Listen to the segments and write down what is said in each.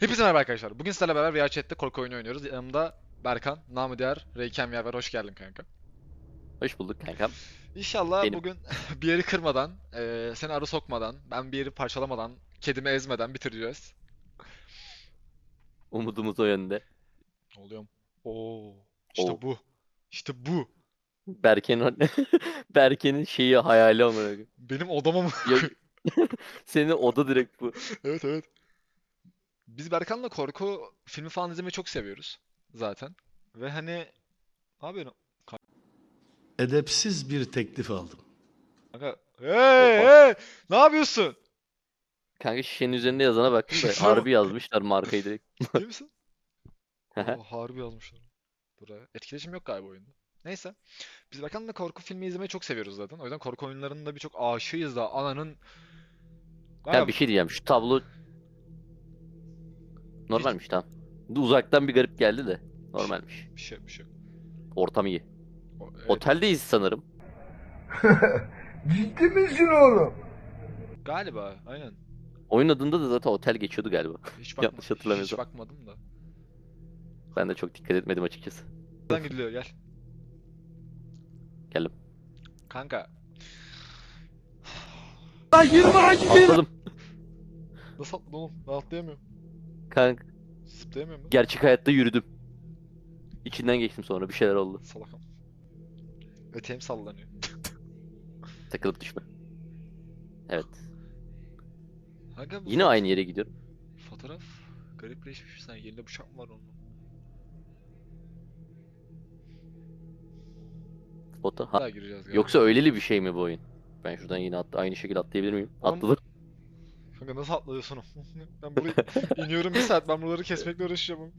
Hepinize merhaba arkadaşlar. Bugün sizlerle beraber VR Chat'te korku oyunu oynuyoruz. Yanımda Berkan, namı diğer Reyken var. Hoş geldin kanka. Hoş bulduk kankam. İnşallah Benim. bugün bir yeri kırmadan, eee, seni arı sokmadan, ben bir yeri parçalamadan, kedimi ezmeden bitireceğiz. Umudumuz o yönde. Ne oluyor? Oo, işte Oo. bu. İşte bu. Berke'nin Berke'nin şeyi hayali amına koyayım. Benim odama mı? Ya- Senin oda direkt bu. Evet evet. Biz Berkan'la korku filmi falan izlemeyi çok seviyoruz zaten. Ve hani abi edepsiz bir teklif aldım. kanka hey hey ne yapıyorsun? Kanka şişenin üzerinde yazana baktım da harbi yazmışlar markayı direkt. Değil misin? Aa, harbi yazmışlar. Buraya. Etkileşim yok galiba oyunda. Neyse. Biz Berkan'la korku filmi izlemeyi çok seviyoruz zaten. O yüzden korku oyunlarının da birçok aşığıyız da ananın... Ya bir şey diyeceğim şu tablo normalmiş tamam. Uzaktan bir garip geldi de normalmiş. Bir şey bir şey. Ortam iyi. O- evet, Oteldeyiz sanırım. Ciddi misin oğlum? Galiba aynen. Oyun adında da zaten otel geçiyordu galiba. Hiç Yanlış bakma, hiç hatırlamıyorsam. bakmadım da. Ben de çok dikkat etmedim açıkçası. Buradan gidiliyor gel. Geldim. Kanka. Atladım. Nasıl atladın oğlum? Ben atlayamıyorum. Kanka Zıplayamıyorum ben. gerçek hayatta yürüdüm. İçinden geçtim sonra bir şeyler oldu. Salakam. Eteğim sallanıyor. Takılıp düşme. Evet. Bu Yine aynı yere gidiyorum. fotoğraf garipleşmiş. Sen yerinde bıçak mı var onun? Bir Ha. daha gireceğiz galiba. Yoksa öyleli bir şey mi bu oyun? Ben şuradan yine at aynı şekilde atlayabilir miyim? Atladım. Kanka nasıl atlıyorsun? ben burayı iniyorum bir saat. Ben buraları kesmekle uğraşacağım.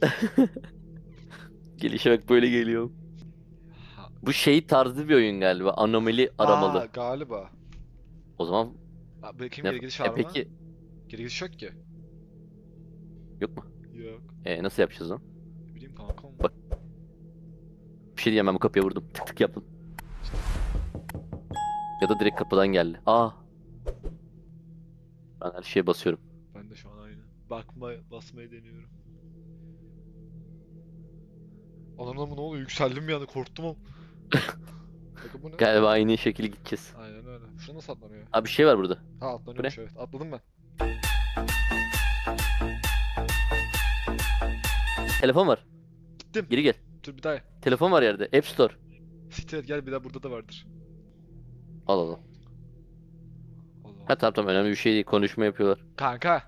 Gelişe bak böyle geliyor. Bu şey tarzı bir oyun galiba. Anomali aramalı. Aa, galiba. O zaman Aa, bakayım ne? geri gidiş E var mı? peki Geri gidiş yok ki. yok mu? Yok. E nasıl yapacağız lan? Ne bileyim kanka. Bak. Bir şey diyemem bu kapıya vurdum. Tık tık yaptım. Ya da direkt kapıdan geldi. Aa. Ben her şeye basıyorum. Ben de şu an aynı. Bakma, basmayı deniyorum. Ananı mı ne oluyor? Yükseldim bir anda korktum ama. Kanka bu ne? Galiba aynı şekilde gideceğiz. Aynen öyle. Şurada nasıl atlanıyor? Abi bir şey var burada. Ha atlanıyormuş evet. Atladım ben. Telefon var. Gittim. Geri gel. Dur bir daha. Telefon var yerde. App Store. Siktir et, gel bir daha burada da vardır. Al al al. Allah Ha tamam tamam önemli bir şey değil. Konuşma yapıyorlar. Kanka.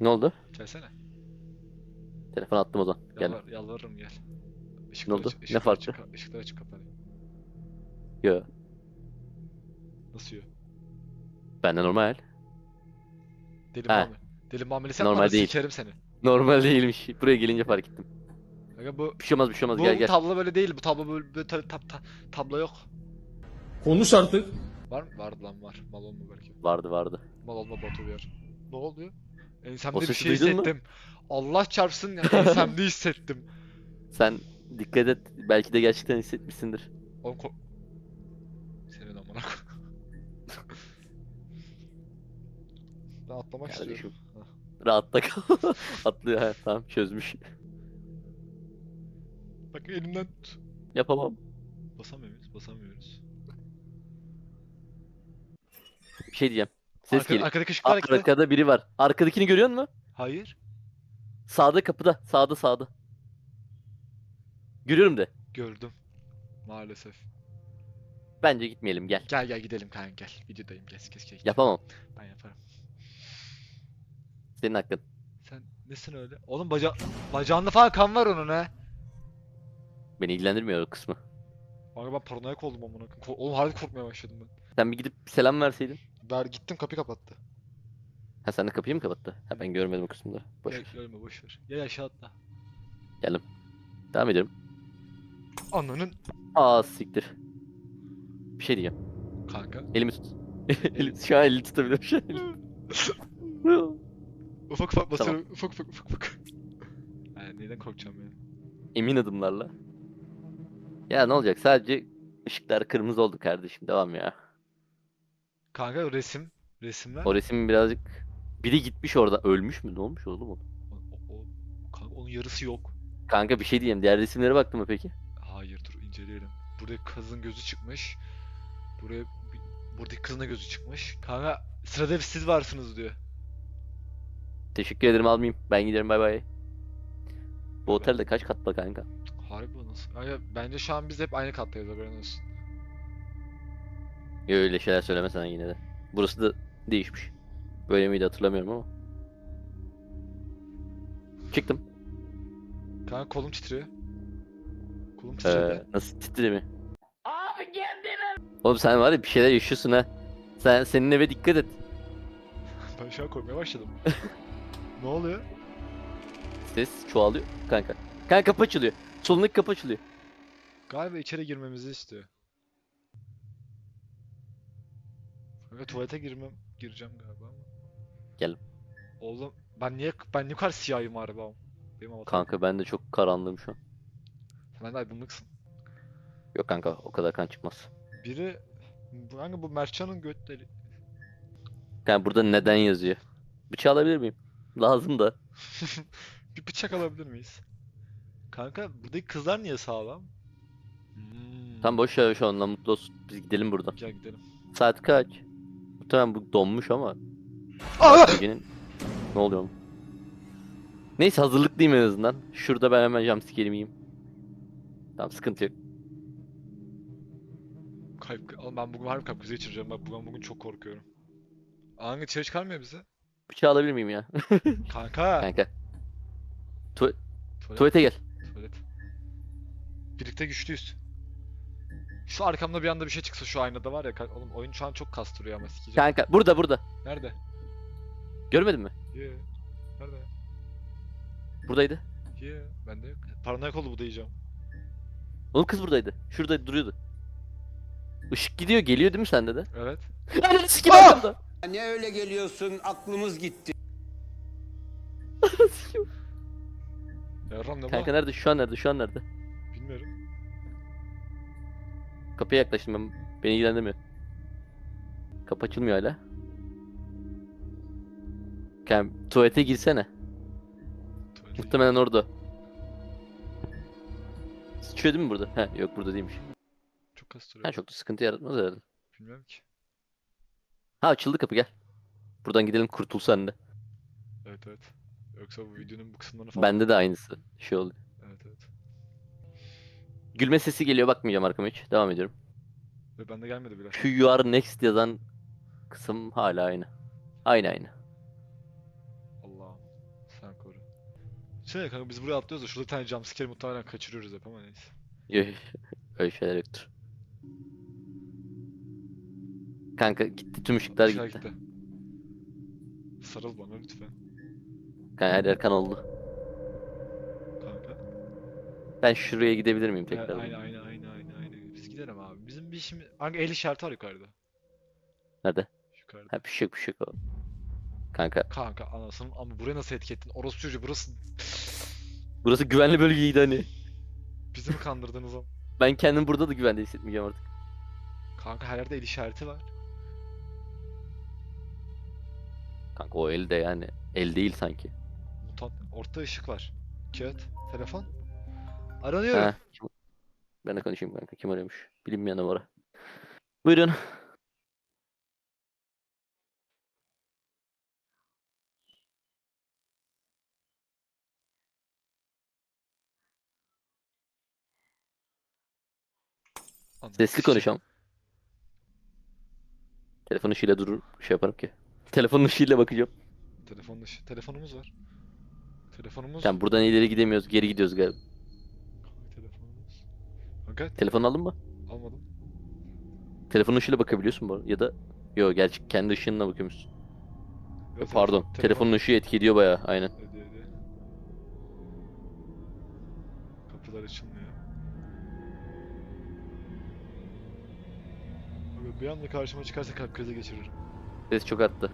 Ne oldu? Gelsene. Telefon attım o zaman. Gel. Yalvar, yalvarırım gel. Ne oldu? Ne ışıkları farkı? açık- ışıkları açık kapanıyor. Yo. Nasıl yiyor? Bende normal. Deli Ha. muamele. Deli muamelesi yapma Normal değil. sikerim seni. Normal değilmiş. Buraya gelince fark ettim. Kanka bu Bir şey olmaz bir şey olmaz. bu Gel gel. tablo böyle değil. Bu tablo böyle, böyle ta- ta- ta- tablo yok. Konuş artık. Var mı? Vardı lan var. Mal olma belki. Vardı vardı. Mal olma botu bir yer. Ne oluyor? Ensemde O bir şey duydun mu? hissettim. Allah çarpsın ya, ensemde hissettim. Sen dikkat et. Belki de gerçekten hissetmişsindir. Oğlum ko... Senin amına. Ben atlamak Kardeşim. istiyorum. Rahatta kal. Atlıyor ha. Tamam çözmüş. Bak elimden tut. Yapamam. Basamıyoruz, basamıyoruz. Şey diyeceğim. Ses Arka, geliyor. arkadaki ışıklar gitti. Arkada biri var. Arkadakini görüyor musun? Hayır. Sağda kapıda. Sağda sağda. Görüyorum de. Gördüm. Maalesef. Bence gitmeyelim gel. Gel gel gidelim kanka gel. Videodayım kes kes kes. Yapamam. Ben yaparım. Senin hakkın. Sen nesin öyle? Oğlum baca bacağında falan kan var onun ha. Beni ilgilendirmiyor o kısmı. Kanka ben paranoyak oldum amına koyayım. Ko- Oğlum harbi korkmaya başladım ben. Sen bir gidip selam verseydin. Ver gittim kapıyı kapattı. Ha sen de kapıyı mı kapattı? Ha ben görmedim o kısmında. Boş Gel, ver. görme boş ver. Gel aşağı atla. Geldim. Devam ediyorum. Ananın Aa siktir. Bir şey diyeceğim. kanka. Elimi tut. Eli- Şu an elini tutabilirim şu an. Ufak ufak basıyorum. Ufak ufak ufak ufak. Yani neyden korkacağım ya? Emin adımlarla. Ya ne olacak? Sadece ışıklar kırmızı oldu kardeşim. Devam ya. Kanka resim. Resimler. O resim birazcık... Biri gitmiş orada. Ölmüş mü? Ne olmuş oğlum o? O, o- kanka onun yarısı yok. Kanka bir şey diyeyim. Diğer resimlere baktın mı peki? Hayır dur inceleyelim. Buradaki kızın gözü çıkmış. Buraya buradaki kızın da gözü çıkmış. Kanka sırada bir siz varsınız diyor. Teşekkür ederim almayayım. Ben giderim bay bay. Bu otelde kaç katlı kanka? Harbi nasıl? Kanka bence şu an biz hep aynı kattayız haberin olsun. Ya öyle şeyler söyleme sana yine de. Burası da değişmiş. Böyle miydi hatırlamıyorum ama. Çıktım. Kanka kolum titriyor. Kolum Ee, titredi. nasıl titredi mi? Abi kendine. Oğlum sen var ya bir şeyler yaşıyorsun ha. Sen senin eve dikkat et. Ben şu an korkmaya başladım. ne oluyor? Ses çoğalıyor kanka. Kanka kapı açılıyor. Solundaki kapı açılıyor. Galiba içeri girmemizi istiyor. Kanka tuvalete girmem gireceğim galiba ama. Gel. Oğlum ben niye ben bu kadar siyahım harbi? Benim avatarım. Kanka ben de çok karanlığım şu an. Sen de aydınlıksın. Yok kanka o kadar kan çıkmaz. Biri kanka bu Mertcan'ın götleri. Kanka burada neden yazıyor? Bıçağı alabilir miyim? Lazım da. Bir bıçak alabilir miyiz? Kanka buradaki kızlar niye sağlam? Hmm. Tam boş ver şu anda mutlu olsun. Biz gidelim buradan. Gel gidelim. Saat kaç? Muhtemelen bu donmuş ama. Gecenin... Ne oluyor oğlum? Neyse hazırlıklıyım en azından. Şurada ben hemen jumpscare'imi yiyeyim. Tamam sıkıntı yok. Kalp, Oğlum ben bugün harbi kalp krizi geçireceğim. Bak bugün bugün çok korkuyorum. Hangi içeri çıkarmıyor bizi? Bıçağı alabilir miyim ya? Kanka. Kanka. Tuvalet. Tuvalete gel. Tuvalet. Birlikte güçlüyüz. Şu arkamda bir anda bir şey çıksa şu aynada var ya. ka- Oğlum oyun şu an çok kastırıyor ama sikeceğim. Kanka burada burada. Nerede? Görmedin mi? Yeah. Nerede? Buradaydı. Yeah. Bende yok. Paranoyak oldu bu diyeceğim. Oğlum kız buradaydı. Şurada duruyordu. Işık gidiyor geliyor değil mi sende de? Evet. Ananı sikim arkamda. Ne öyle geliyorsun? Aklımız gitti. Yarram ne Kanka nerede? Şu an nerede? Şu an nerede? Kapıya yaklaştım ben. Beni ilgilendirmiyor. Kapı açılmıyor hala. Kanka tuvalete girsene. Tuvalete Muhtemelen orada. Sıçıyor değil mi burada? He yok burada değilmiş. Çok kastırıyor. Ha çok da sıkıntı yaratmaz herhalde. Bilmiyorum ki. Ha açıldı kapı gel. Buradan gidelim kurtul sen de. Evet evet. Yoksa bu videonun bu kısımlarını falan... Bende de aynısı. Şey oldu. Evet evet. Gülme sesi geliyor bakmayacağım arkama hiç. Devam ediyorum. Ve bende gelmedi bile. You are next yazan kısım hala aynı. Aynı aynı. Allah'ım. Sen koru. Şey kanka biz buraya atlıyoruz da şurada bir tane jumpscare muhtemelen kaçırıyoruz hep ama neyse. Yok, Öyle şeyler yoktur. Kanka gitti tüm ışıklar Işıklar gitti. Sarıl bana lütfen. Kanka her yer kan oldu. Ben şuraya gidebilir miyim tekrar? aynı aynı aynı aynı aynı. Biz gidelim abi. Bizim bir işimiz... Hangi el işareti var yukarıda? Nerede? Yukarıda. Ha bir şey yok. Kanka Kanka anasının ama buraya nasıl etikettin? Orospu çocuğu burası... burası güvenli bölgeydi hani. Bizi mi kandırdınız o? Ben kendim burada da güvende hissetmeyeceğim artık. Kanka her yerde el işareti var. Kanka o elde yani. El değil sanki. Mutant. Ortada ışık var. Kağıt. Telefon. Aranıyorum. Ha. Ben de konuşayım kanka. Kim arıyormuş? Bilinmeyen numara. Buyurun. Anladım. Sesli konuşalım. Telefon ışığıyla durur şey yaparım ki. Telefonun ışığıyla bakacağım. Telefon dışı. Telefonumuz var. Telefonumuz. Sen buradan ileri gidemiyoruz, geri gidiyoruz galiba. Kanka telefonumuz. Kanka Telefon aldın mı? almadım. Telefonun ışığıyla bakabiliyorsun bu arada. Ya da Yo gerçi kendi ışığınla bakıyormuşsun. Yok, Pardon. telefon- Telefonun ışığı etki ediyor bayağı. Aynen. Hadi hadi. Kapılar açılmıyor. Abi bir anda karşıma çıkarsa kalp krizi geçiririm. Ses çok arttı.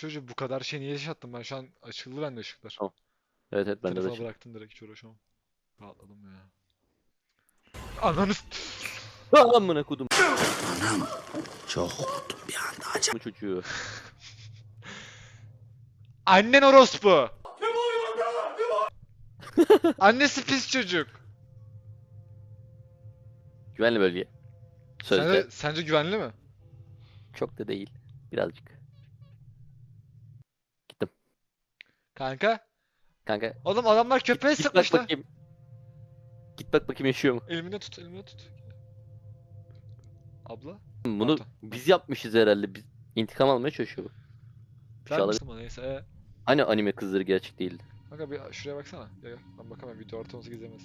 Çocuğu bu kadar şey niye yaşattım ben şu an açıldı bende ışıklar. Tamam. Evet evet bende de Telefonu açık. bıraktım direkt hiç uğraşamam. Rahatladım ya. Ananı s- Amına kodum. Çok korktum bir anda. Bu çocuğu. Annen orospu. Annesi pis çocuk. Güvenli bölge. Sözde Sence, sence güvenli mi? çok da değil. Birazcık. Kanka. Kanka Oğlum adamlar köpeğe git bak sıkmışlar. bakayım. Git bak bakayım yaşıyor mu? Elimine tut, elimine tut. Abla. Bunu Pardon. biz yapmışız herhalde. Biz intikam almaya çalışıyor bu. Bir şey neyse. Ee, Hani anime kızları gerçek değildi. kanka bir şuraya baksana. Gel gel. Ben bakamam. Video ortamızı gizlemez.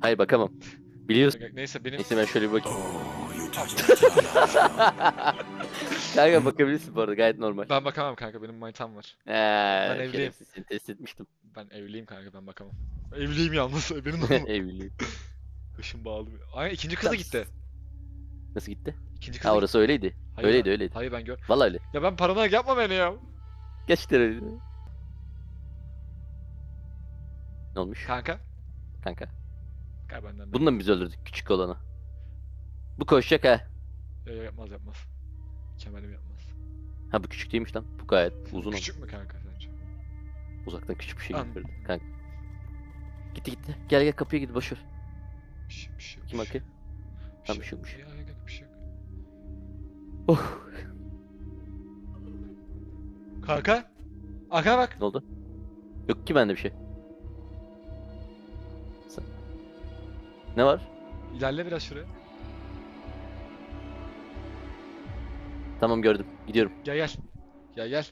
Hayır bakamam. Biliyorsun. Neyse benim. Neyse ben şöyle bir bakayım. Kanka bakabilirsin bu arada gayet normal. Ben bakamam kanka. Benim manitam var. Eee evliyim. şerefsiz, seni test etmiştim. Ben evliyim kanka. Ben bakamam. Evliyim yalnız. Benim ama. Evliyim. Başım bağlı. Ay ikinci kız da gitti. Nasıl gitti? İkinci kız Ha da orası öyleydi. Hayır öyleydi ben- öyleydi. Hayır ben gör. Vallahi öyle. Ya ben paranoyak yapma beni ya. Gerçekten öyleydi. Ne olmuş? Kanka. Kanka. Gel benden. Bunu da mı biz öldürdük küçük olanı? Bu koşacak ha. Ya, yapmaz yapmaz. Kemal'im yapmaz. Ha bu küçük değilmiş lan. Bu gayet uzun. Küçük mü kanka sence? Uzaktan küçük bir şey An- gösterdi. Kanka. Gitti gitti. Gel gel kapıya git boş ver. Bir şey, bir şey, Kim bir şey, bakıyor? Tam bir şey. Ya, bir şey yok. Oh. Kanka. Arkana bak. Ne oldu? Yok ki bende bir şey. Sen- Ne var? İlerle biraz şuraya. Tamam gördüm. Gidiyorum. Gel gel. Gel gel.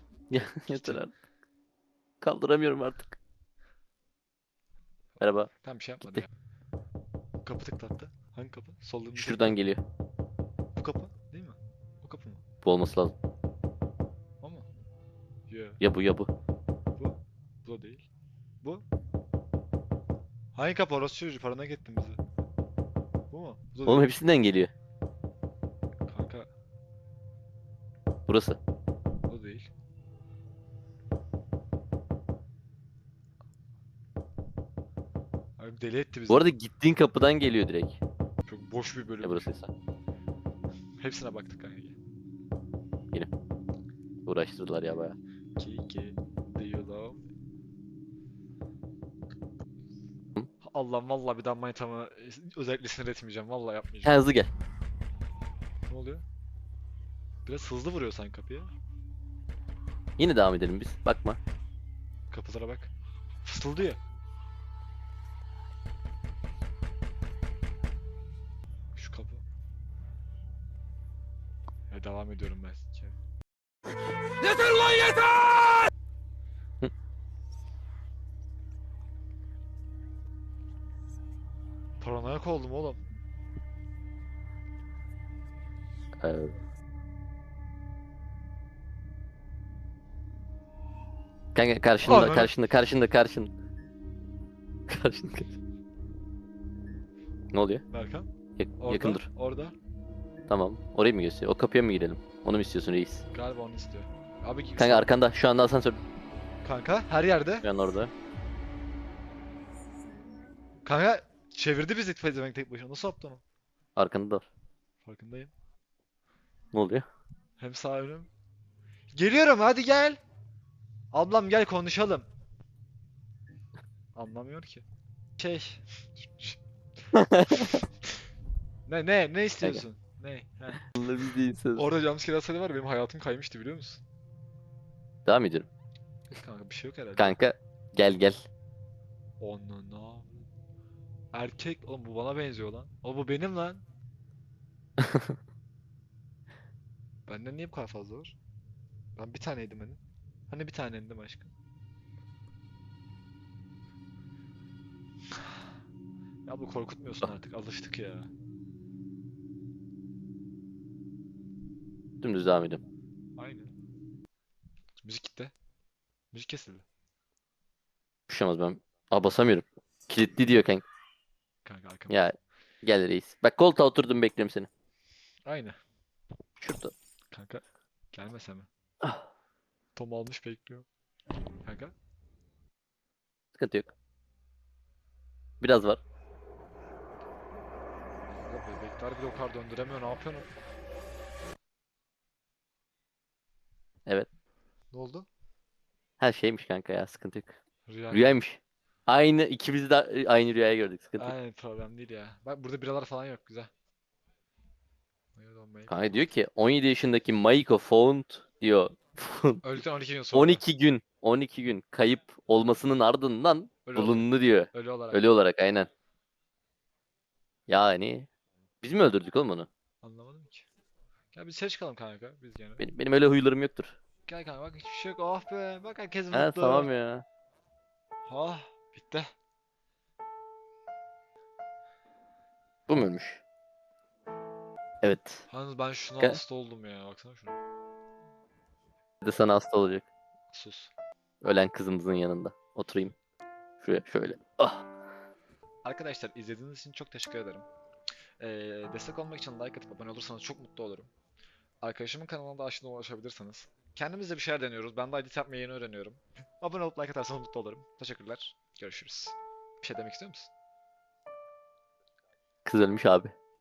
Yeter artık. Kaldıramıyorum artık. Merhaba. Tamam bir şey yapmadı ya. Kapı tıklattı. Hangi kapı? Solunda. Şuradan geliyor. Bu kapı değil mi? O kapı mı? Bu olması lazım. O mu? Yo. Ya bu ya bu. Bu. Bu da değil. Bu. Hangi kapı? Orası çocuğu. Parana gittin bizi. Bu mu? Bu da Oğlum değil. hepsinden geliyor. Burası. Bu da değil. Abi deli etti bizi. Bu arada gittiğin kapıdan geliyor direkt. Çok boş bir bölüm. Ya burasıysa. Hepsine baktık kanka. Uğraştırdılar ya baya. Kiki, love? Allah'ım vallahi bir daha manitamı özellikle sinir etmeyeceğim. Vallahi yapmayacağım. Ha hızlı gel. Ne oluyor? Biraz hızlı vuruyor sanki kapıya. Yine devam edelim biz. Bakma. Kapılara bak. Fısıldıyor. Şu kapı. Ya devam ediyorum ben. Yeter lan yeter! Paranoyak oldum oğlum. Ee, Kanka karşında Ananı- karşında karşında karşında. Karşında karşında. Ne oluyor? Berkan. Yak- Orada. yakın dur. Orada. Tamam. Orayı mı gösteriyor? O kapıya mı girelim? Onu mu istiyorsun reis? Galiba onu istiyor. Abi ki- Kanka arkanda. Şu anda asansör. Kanka her yerde. Şu an orada. Kanka çevirdi bizi pezevenk tek başına. Nasıl yaptı onu? Arkanda da var. Farkındayım. Ne oluyor? Hem sağ önüm. Geliyorum hadi gel. Ablam gel konuşalım. Anlamıyor ki. Şey. ne ne ne istiyorsun? Ne? He. Allah biz değilsiniz. Orada jumpscare atsaydı var ya, benim hayatım kaymıştı biliyor musun? Devam ediyorum. Kanka bir şey yok herhalde. Kanka gel gel. Onuna. Erkek oğlum bu bana benziyor lan. O bu benim lan. Benden niye bu kadar fazla var? Ben bir taneydim hani. Hani bir taneydim aşkım. Ya bu korkutmuyorsun artık alıştık ya. Dümdüz devam ediyorum. Aynen. Müzik gitti. Müzik kesildi. Düşemez ben. Aa basamıyorum. Kilitli diyor kanka. Kanka arkam. Ya gel reis. Bak koltuğa oturdum bekliyorum seni. Aynı. Şurada. Kanka gelmese mi? Ah. Tom almış bekliyor. Kanka. Sıkıntı yok. Biraz var. Bacaklar bile o kadar döndüremiyor. Ne yapıyorsun? Evet. Ne oldu? Her şeymiş kanka ya sıkıntı yok. Rüya. Rüyaymış. Aynı ikimiz de aynı rüyayı gördük sıkıntı yok. Aynen problem değil ya. Bak burada biralar falan yok güzel. Kanka diyor ki 17 yaşındaki Maiko found Öldükten 12 gün sonra. 12 gün 12 gün kayıp olmasının ardından Ölü olarak. bulundu diyor. Ölü olarak. Ölü olarak aynen. Yani biz mi öldürdük oğlum onu? Anlamadım ki. Gel biz dışarı çıkalım kanka biz gene. Benim, benim öyle huylarım yoktur. Gel kanka bak hiçbir şey yok. Oh be. Bak herkes mutlu. tamam ya. Ah bitti. Bu muymuş? Evet. Yalnız ben şuna Gel. hasta oldum ya. Baksana şuna. De sana hasta olacak. Sus. Ölen kızımızın yanında. Oturayım. Şuraya şöyle. Ah. Arkadaşlar izlediğiniz için çok teşekkür ederim. Ee, destek olmak için like atıp abone olursanız çok mutlu olurum. Arkadaşımın kanalına da aşağıdan ulaşabilirsiniz. Kendimiz de bir şeyler deniyoruz. Ben de edit yapmayı yeni öğreniyorum. Abone olup like atarsanız mutlu olurum. Teşekkürler. Görüşürüz. Bir şey demek istiyor musun? Kız ölmüş abi.